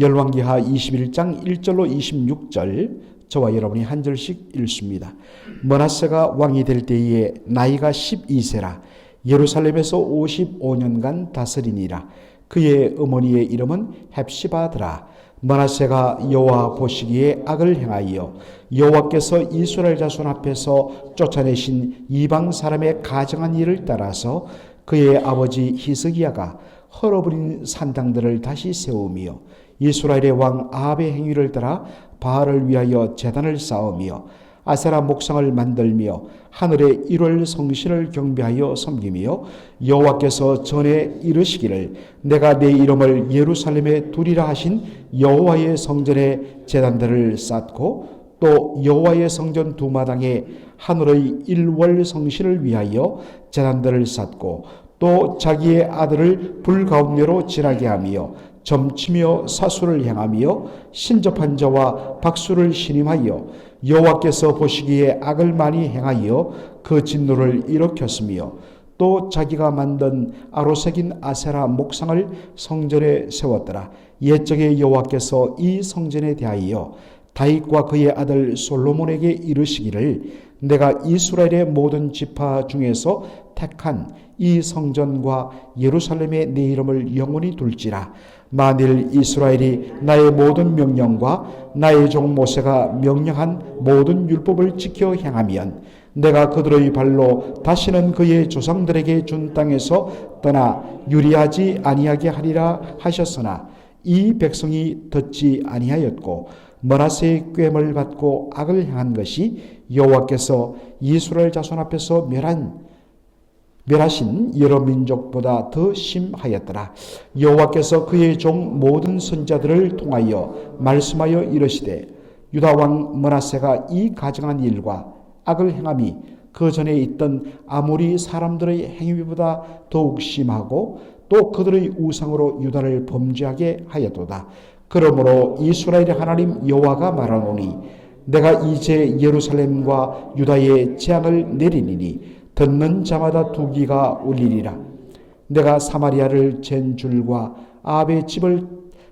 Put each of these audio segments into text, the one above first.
열왕기하 21장 1절로 26절 저와 여러분이 한 절씩 읽습니다. 머나세가 왕이 될 때에 나이가 12세라. 예루살렘에서 55년간 다스리니라. 그의 어머니의 이름은 헵시바드라. 머나세가 여호와 보시기에 악을 행하여 여호와께서 이스라엘 자손 앞에서 쫓아내신 이방 사람의 가정한 일을 따라서 그의 아버지 히스기야가 헐어버린 산당들을 다시 세우며 이스라엘의 왕 아합의 행위를 따라 바알을 위하여 제단을 쌓으며 아세라 목상을 만들며 하늘의 일월 성신을 경배하여 섬기며 여호와께서 전에 이르시기를 내가 내 이름을 예루살렘에 두리라 하신 여호와의 성전에 제단들을 쌓고 또 여호와의 성전 두 마당에 하늘의 일월 성신을 위하여 제단들을 쌓고 또 자기의 아들을 불 가운데로 지나게 하며 점치며 사수를 행하며 신접한 자와 박수를 신임하여 여호와께서 보시기에 악을 많이 행하여 그 진노를 일으켰으며 또 자기가 만든 아로색인 아세라 목상을 성전에 세웠더라. 옛적에 여호와께서 이 성전에 대하여 다윗과 그의 아들 솔로몬에게 이르시기를 내가 이스라엘의 모든 지파 중에서 택한 이 성전과 예루살렘의 내 이름을 영원히 둘지라 만일 이스라엘이 나의 모든 명령과 나의 종 모세가 명령한 모든 율법을 지켜 행하면 내가 그들의 발로 다시는 그의 조상들에게 준 땅에서 떠나 유리하지 아니하게 하리라 하셨으나 이 백성이 듣지 아니하였고 머나세의 꾀을 받고 악을 행한 것이 여호와께서 이스라엘 자손 앞에서 멸한 멸하신 여러 민족보다 더 심하였더라. 여호와께서 그의 종 모든 선자들을 통하여 말씀하여 이르시되 유다 왕 머나세가 이 가정한 일과 악을 행함이 그 전에 있던 아모리 사람들의 행위보다 더욱 심하고 또 그들의 우상으로 유다를 범죄하게 하였도다. 그러므로 이스라엘의 하나님 여호와가 말하노니 내가 이제 예루살렘과 유다에 재앙을 내리니니 듣는 자마다 두기가 울리리라. 내가 사마리아를 잰 줄과 아베 집을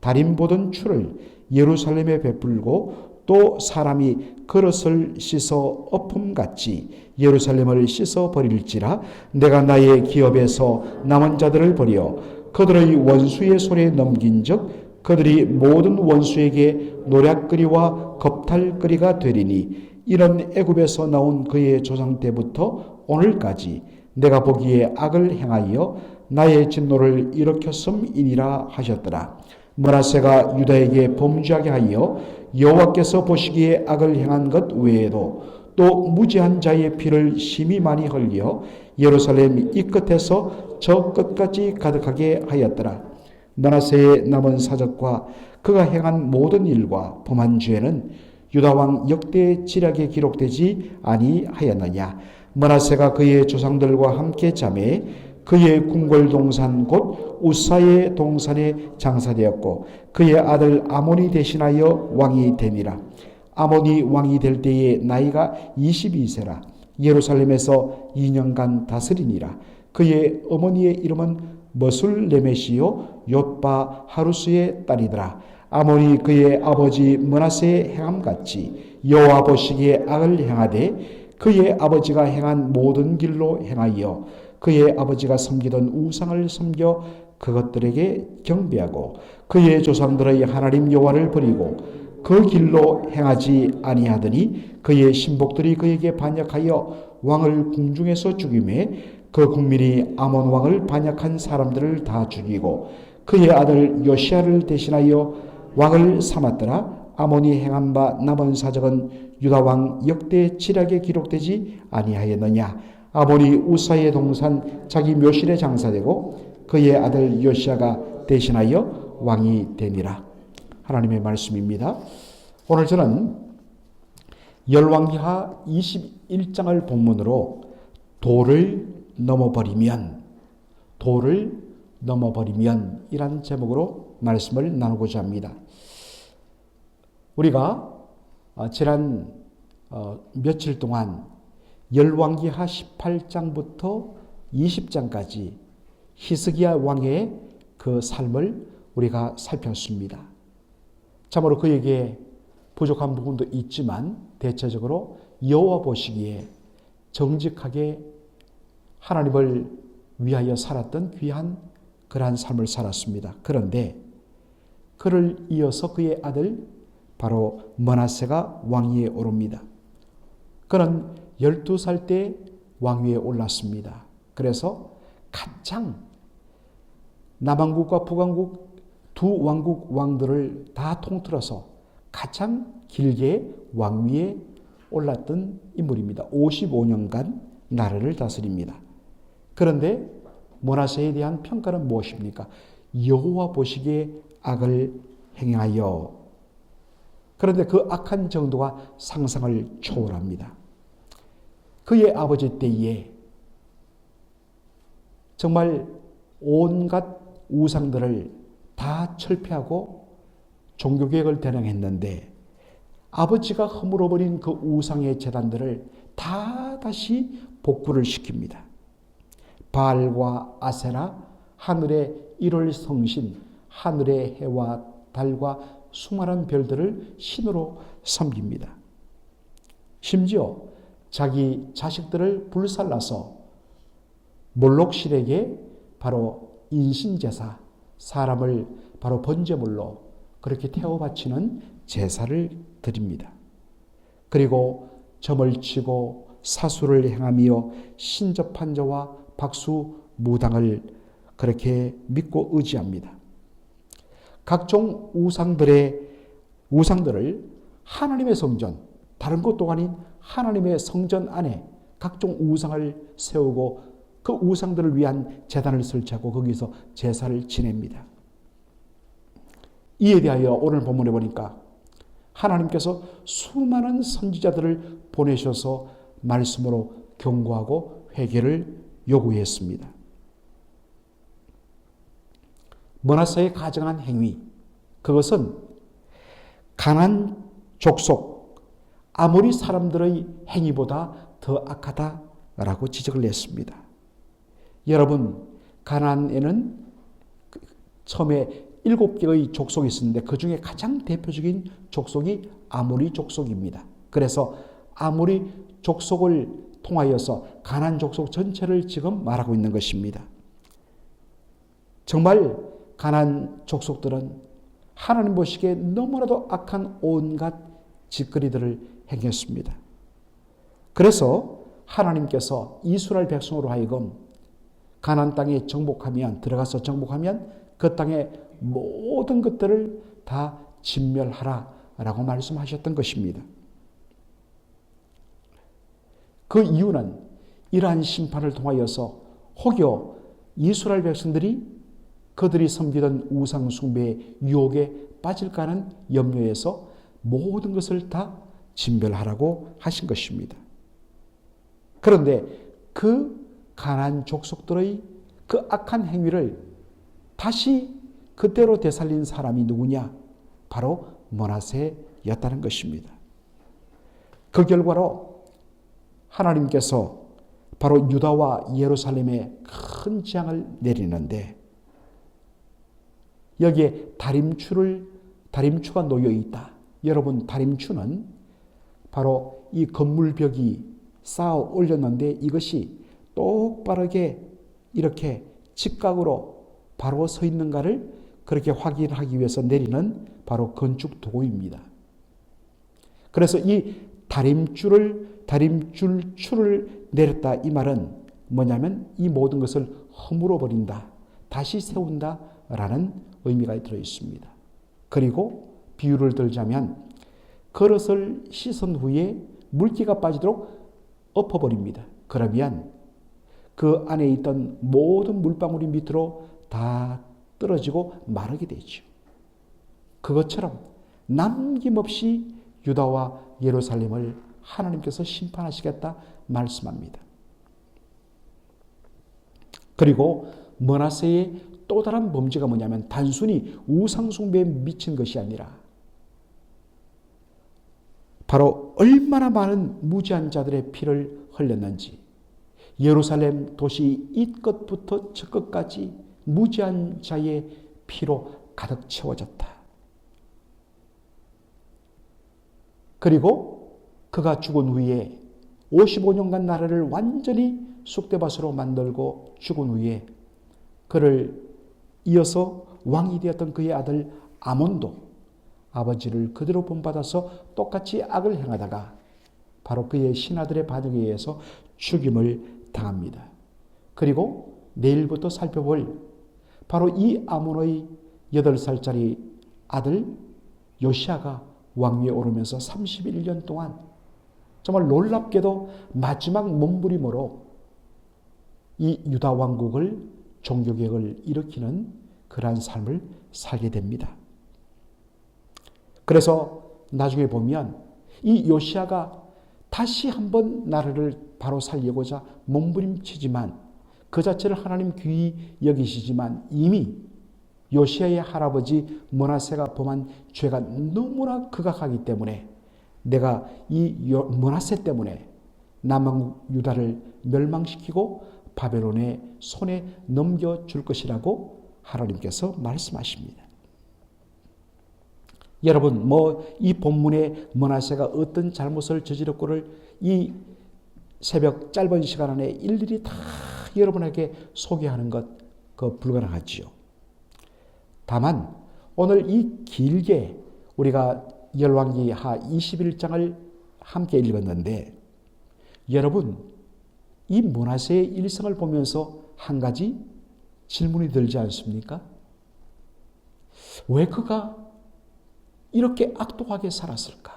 다림 보던 추를 예루살렘에 베풀고 또 사람이 그릇을 씻어 엎음같이 예루살렘을 씻어 버릴지라 내가 나의 기업에서 남은 자들을 버려 그들의 원수의 손에 넘긴즉 그들이 모든 원수에게 노략거리와 겁탈거리가 되리니 이런 애굽에서 나온 그의 조상 때부터 오늘까지 내가 보기에 악을 행하여 나의 진노를 일으켰음이니라 하셨더라. 머나세가 유다에게 범죄하게 하여 여호와께서 보시기에 악을 행한 것 외에도 또 무지한 자의 피를 심히 많이 흘려 예루살렘 이 끝에서 저 끝까지 가득하게 하였더라. 머나세의 남은 사적과 그가 행한 모든 일과 범한 죄는 유다 왕 역대 지략에 기록되지 아니하였느냐. 머나세가 그의 조상들과 함께 잠에 그의 궁궐 동산 곧 우사의 동산에 장사되었고 그의 아들 아몬이 대신하여 왕이 되니라. 아몬이 왕이 될 때에 나이가 22세라 예루살렘에서 2년간 다스리니라. 그의 어머니의 이름은 머술레메시요 욥바 하루스의 딸이더라. 아몬이 그의 아버지 머나세의 행함같이 여호와 보시기에 악을 행하되 그의 아버지가 행한 모든 길로 행하여 그의 아버지가 섬기던 우상을 섬겨 그것들에게 경배하고 그의 조상들의 하나님 여호와를 버리고 그 길로 행하지 아니하더니 그의 신복들이 그에게 반역하여 왕을 궁중에서 죽임에 그 국민이 아몬 왕을 반역한 사람들을 다 죽이고 그의 아들 요시아를 대신하여 왕을 삼았더라 아몬이 행한 바 남은 사적은 유다 왕 역대 칠약에 기록되지 아니하였느냐 아몬이 우사의 동산 자기 묘실에 장사되고 그의 아들 요시아가 대신하여 왕이 되니라 하나님의 말씀입니다. 오늘 저는 열왕기하 21장을 본문으로 돌을 넘어버리면 돌을 넘어버리면 이란 제목으로 말씀을 나누고자 합니다. 우리가 지난 어, 며칠 동안 열왕기하 18장부터 20장까지 히스기야 왕의 그 삶을 우리가 살폈습니다. 참으로 그에게 부족한 부분도 있지만 대체적으로 여호와 보시기에 정직하게 하나님을 위하여 살았던 귀한 그러한 삶을 살았습니다. 그런데 그를 이어서 그의 아들 바로 머나세가 왕위에 오릅니다. 그는 12살 때 왕위에 올랐습니다. 그래서 가장 남왕국과 북왕국 두 왕국 왕들을 다 통틀어서 가장 길게 왕위에 올랐던 인물입니다. 55년간 나라를 다스립니다. 그런데 모나세에 대한 평가는 무엇입니까? 여호와 보시기에 악을 행하여 그런데 그 악한 정도가 상상을 초월합니다. 그의 아버지 때에 정말 온갖 우상들을 다 철폐하고 종교개혁을 대령했는데 아버지가 허물어버린 그 우상의 재단들을 다 다시 복구를 시킵니다. 바알과 아세라, 하늘의 일월 성신, 하늘의 해와 달과 수많은 별들을 신으로 섬깁니다. 심지어 자기 자식들을 불살라서 몰록실에게 바로 인신제사, 사람을 바로 번제물로 그렇게 태워 바치는 제사를 드립니다. 그리고 점을 치고 사수를 행하며 신접한 자와 박수 무당을 그렇게 믿고 의지합니다. 각종 우상들의 우상들을 하나님의 성전, 다른 것도 아닌 하나님의 성전 안에 각종 우상을 세우고 그 우상들을 위한 재단을 설치하고 거기서 제사를 지냅니다. 이에 대하여 오늘 본문에 보니까 하나님께서 수많은 선지자들을 보내셔서 말씀으로 경고하고 회개를 요구했습니다. 머나사의 가정한 행위, 그것은 가난 족속, 아무리 사람들의 행위보다 더 악하다라고 지적을 했습니다. 여러분, 가난에는 처음에 일곱 개의 족속이 있었는데 그 중에 가장 대표적인 족속이 아모리 족속입니다. 그래서 아모리 족속을 통하여서 가난 족속 전체를 지금 말하고 있는 것입니다. 정말 가난 족속들은 하나님 보시기에 너무나도 악한 온갖 짓거리들을 행했습니다. 그래서 하나님께서 이스라엘 백성으로 하여금 가난 땅에 정복하면 들어가서 정복하면 그 땅의 모든 것들을 다 진멸하라라고 말씀하셨던 것입니다. 그 이유는 이러한 심판을 통하여서 혹여 이스라엘 백성들이 그들이 섬기던 우상 숭배의 유혹에 빠질까 하는 염려에서 모든 것을 다 진멸하라고 하신 것입니다. 그런데 그 가난 족속들의 그 악한 행위를 다시 그때로 되살린 사람이 누구냐? 바로 모나세였다는 것입니다. 그 결과로 하나님께서 바로 유다와 예루살렘에 큰 재앙을 내리는데 여기에 다림추를 다림추가 놓여 있다. 여러분 다림추는 바로 이 건물 벽이 쌓아 올렸는데 이것이 똑바르게 이렇게 직각으로 바로 서 있는가를 그렇게 확인하기 위해서 내리는 바로 건축 도구입니다. 그래서 이 다림줄을 다림줄 추를 내렸다 이 말은 뭐냐면 이 모든 것을 허물어 버린다. 다시 세운다라는 의미가 들어 있습니다. 그리고 비유를 들자면 그릇을 씻은 후에 물기가 빠지도록 엎어버립니다. 그러면 그 안에 있던 모든 물방울이 밑으로 다 떨어지고 마르게 되죠. 그것처럼 남김없이 유다와 예루살렘을 하나님께서 심판하시겠다 말씀합니다. 그리고 머나세의 또 다른 범죄가 뭐냐면 단순히 우상숭배에 미친 것이 아니라 바로 얼마나 많은 무지한 자들의 피를 흘렸는지 예루살렘 도시 이끝부터 저끝까지 무지한 자의 피로 가득 채워졌다. 그리고 그가 죽은 후에 55년간 나라를 완전히 쑥대밭으로 만들고 죽은 후에 그를 이어서 왕이 되었던 그의 아들 아몬도 아버지를 그대로 본받아서 똑같이 악을 행하다가 바로 그의 신하들의 반응에 의해서 죽임을 당합니다. 그리고 내일부터 살펴볼 바로 이 아몬의 8살짜리 아들 요시아가 왕위에 오르면서 31년 동안 정말 놀랍게도 마지막 몸부림으로 이 유다 왕국을 종교개혁을 일으키는 그러한 삶을 살게 됩니다. 그래서 나중에 보면 이 요시아가 다시 한번 나라를 바로 살리고자 몸부림치지만 그 자체를 하나님 귀히 여기시지만 이미 요시아의 할아버지 모나세가 범한 죄가 너무나 극악하기 때문에 내가 이 모나세 때문에 남왕국 유다를 멸망시키고 바벨론의 손에 넘겨줄 것이라고 하나님께서 말씀하십니다. 여러분, 뭐 이 본문에 모나세가 어떤 잘못을 저질렀고를 이 새벽 짧은 시간 안에 일일이 다 여러분에게 소개하는 것, 그 불가능하지요. 다만 오늘 이 길게 우리가 열왕기 하 21장을 함께 읽었는데 여러분 이 모나세의 일생을 보면서 한 가지 질문이 들지 않습니까? 왜 그가 이렇게 악독하게 살았을까?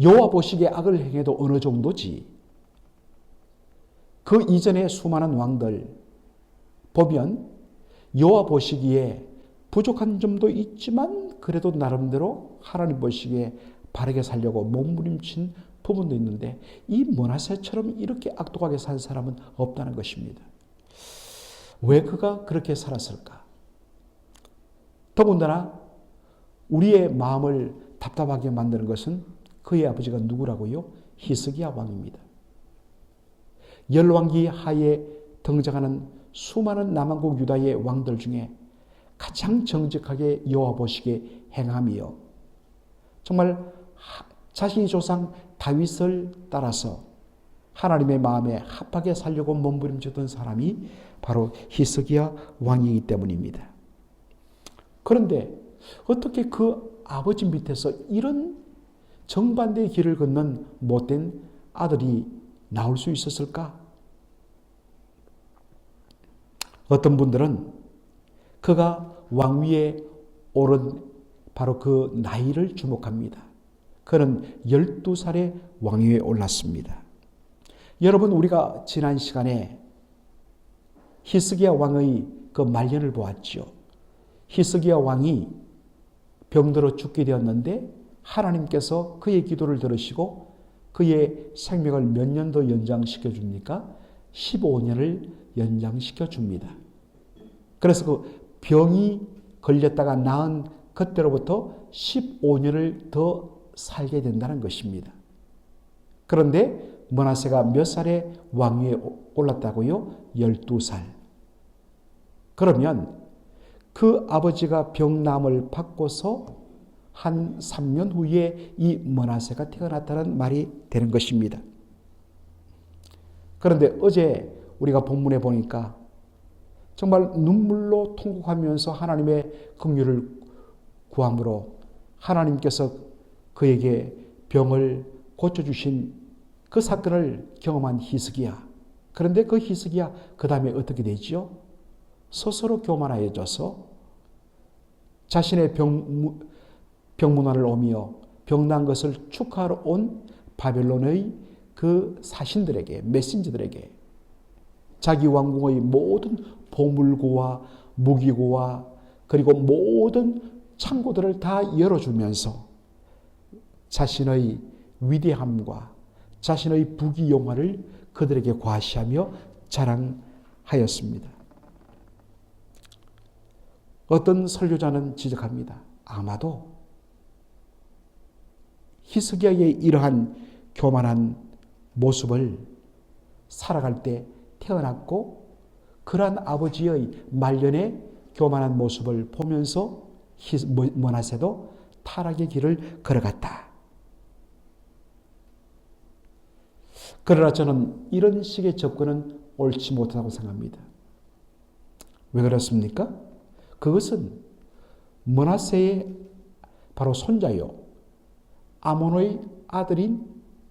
여호와 보시기에 악을 행해도 어느 정도지. 그 이전에 수많은 왕들 보면 여호와 보시기에 부족한 점도 있지만 그래도 나름대로 하나님 보시기에 바르게 살려고 몸부림친 부분도 있는데 이 모나세처럼 이렇게 악독하게 산 사람은 없다는 것입니다. 왜 그가 그렇게 살았을까? 더군다나 우리의 마음을 답답하게 만드는 것은 그의 아버지가 누구라고요? 히스기야 왕입니다. 열왕기 하에 등장하는 수많은 남한국 유다의 왕들 중에 가장 정직하게 여호와 보시기에 행함이요. 정말 자신의 조상 다윗을 따라서 하나님의 마음에 합하게 살려고 몸부림쳤던 사람이 바로 히스기야 왕이기 때문입니다. 그런데 어떻게 그 아버지 밑에서 이런 정반대의 길을 걷는 못된 아들이 나올 수 있었을까? 어떤 분들은 그가 왕위에 오른 바로 그 나이를 주목합니다. 그는 12살에 왕위에 올랐습니다. 여러분, 우리가 지난 시간에 히스기야 왕의 그 말년을 보았죠. 히스기야 왕이 병들어 죽게 되었는데 하나님께서 그의 기도를 들으시고 그의 생명을 몇 년 더 연장시켜 줍니까? 15년을 연장시켜 줍니다. 그래서 그 병이 걸렸다가 나은 그때로부터 15년을 더 살게 된다는 것입니다. 그런데 머나세가 몇 살에 왕위에 올랐다고요? 12살. 그러면 그 아버지가 병남을 받고서 한 3년 후에 이 머나세가 태어났다는 말이 되는 것입니다. 그런데 어제 우리가 본문에 보니까 정말 눈물로 통곡하면서 하나님의 긍휼을 구함으로 하나님께서 그에게 병을 고쳐주신 그 사건을 경험한 히스기야. 그런데 그 히스기야 그 다음에 어떻게 되지요? 스스로 교만하여져서 자신의 병, 병문안을 오며 병난 것을 축하하러 온 바벨론의 그 사신들에게 메신저들에게 자기 왕궁의 모든 보물고와 무기고와 그리고 모든 창고들을 다 열어주면서 자신의 위대함과 자신의 부귀영화를 그들에게 과시하며 자랑하였습니다. 어떤 설교자는 지적합니다. 아마도 히스기야의 이러한 교만한 모습을 살아갈 때 태어났고 그러한 아버지의 말년의 교만한 모습을 보면서 모나세도 타락의 길을 걸어갔다. 그러나 저는 이런 식의 접근은 옳지 못하다고 생각합니다. 왜 그렇습니까? 그것은 머나세의 바로 손자요 아몬의 아들인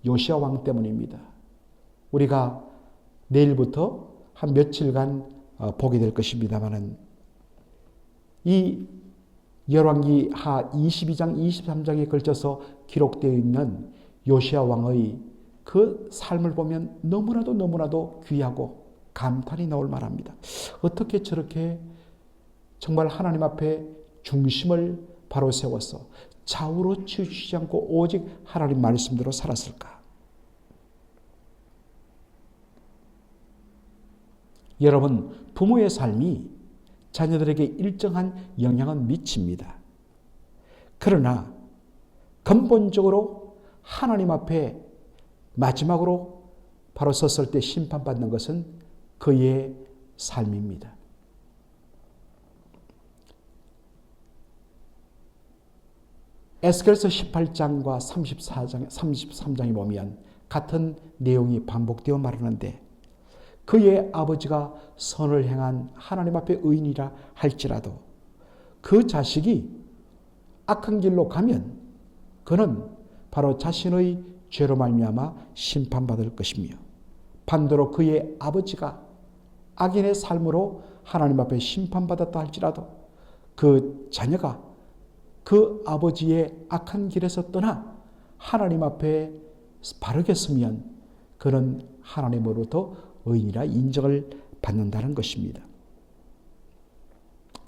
요시아 왕 때문입니다. 우리가 내일부터 한 며칠간 어, 보게 될 것입니다만은 이 열왕기 하 22장 23장에 걸쳐서 기록되어 있는 요시아 왕의 그 삶을 보면 너무나도 너무나도 귀하고 감탄이 나올 만합니다. 어떻게 저렇게 정말 하나님 앞에 중심을 바로 세워서 좌우로 치우치지 않고 오직 하나님 말씀대로 살았을까? 여러분, 부모의 삶이 자녀들에게 일정한 영향은 미칩니다. 그러나 근본적으로 하나님 앞에 마지막으로 바로 섰을 때 심판받는 것은 그의 삶입니다. 에스겔서 18장과 34장, 33장에 보면 같은 내용이 반복되어 말하는데 그의 아버지가 선을 행한 하나님 앞에 의인이라 할지라도 그 자식이 악한 길로 가면 그는 바로 자신의 죄로 말미암아 심판받을 것이며 반대로 그의 아버지가 악인의 삶으로 하나님 앞에 심판받았다 할지라도 그 자녀가 그 아버지의 악한 길에서 떠나 하나님 앞에 바르게 서면 그는 하나님으로부터 의인이라 인정을 받는다는 것입니다.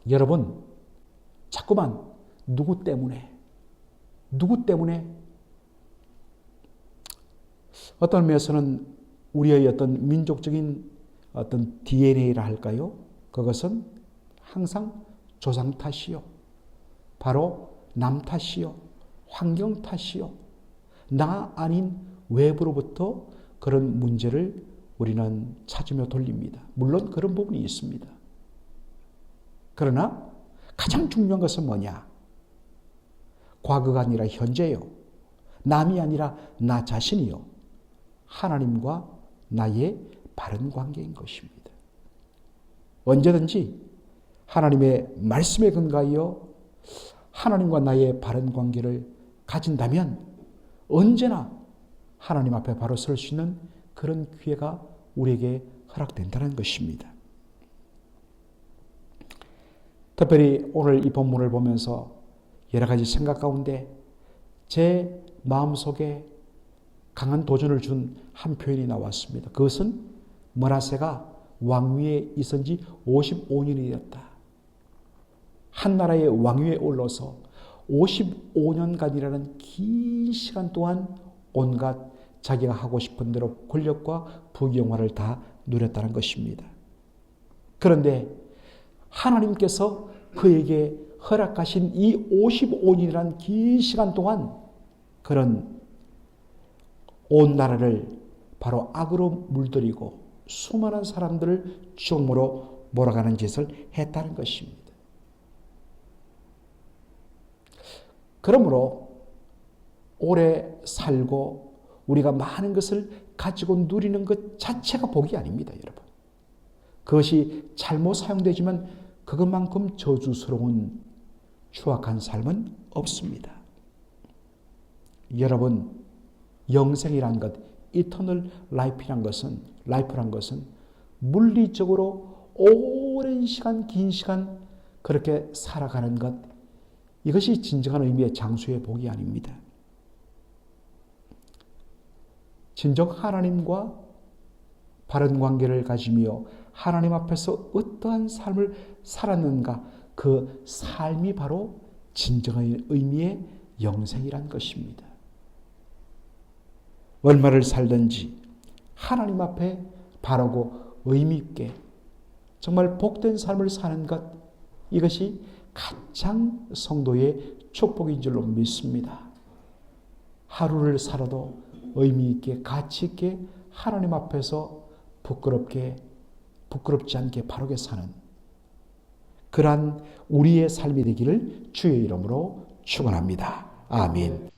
여러분, 자꾸만 누구 때문에, 누구 때문에 어떤 면에서는 우리의 어떤 민족적인 어떤 DNA라 할까요? 그것은 항상 조상 탓이요. 바로 남 탓이요. 환경 탓이요. 나 아닌 외부로부터 그런 문제를 우리는 찾으며 돌립니다. 물론 그런 부분이 있습니다. 그러나 가장 중요한 것은 뭐냐? 과거가 아니라 현재요. 남이 아니라 나 자신이요. 하나님과 나의 바른 관계인 것입니다. 언제든지 하나님의 말씀에 근거하여 하나님과 나의 바른 관계를 가진다면 언제나 하나님 앞에 바로 설 수 있는 그런 기회가 우리에게 허락된다는 것입니다. 특별히 오늘 이 본문을 보면서 여러 가지 생각 가운데 제 마음속에 강한 도전을 준 한 표현이 나왔습니다. 그것은 머나세가 왕위에 있은 지 55년이 되었다. 한 나라의 왕위에 올라서 55년간이라는 긴 시간 동안 온갖 자기가 하고 싶은 대로 권력과 부경화를 다 누렸다는 것입니다. 그런데 하나님께서 그에게 허락하신 이 55년이라는 긴 시간 동안 그런 온 나라를 바로 악으로 물들이고 수많은 사람들을 죽음으로 몰아가는 짓을 했다는 것입니다. 그러므로 오래 살고 우리가 많은 것을 가지고 누리는 것 자체가 복이 아닙니다, 여러분. 그것이 잘못 사용되지만 그것만큼 저주스러운 추악한 삶은 없습니다. 여러분, 영생이란 것, 이터널 라이프란 것은 라이프란 것은 물리적으로 오랜 시간, 긴 시간 그렇게 살아가는 것 이것이 진정한 의미의 장수의 복이 아닙니다. 진정 하나님과 바른 관계를 가지며 하나님 앞에서 어떠한 삶을 살았는가 그 삶이 바로 진정한 의미의 영생이란 것입니다. 얼마를 살든지 하나님 앞에 바르고 의미 있게 정말 복된 삶을 사는 것 이것이 가장 성도의 축복인 줄로 믿습니다. 하루를 살아도 의미 있게 가치 있게 하나님 앞에서 부끄럽게 부끄럽지 않게 바르게 사는 그러한 우리의 삶이 되기를 주의 이름으로 축원합니다. 아멘.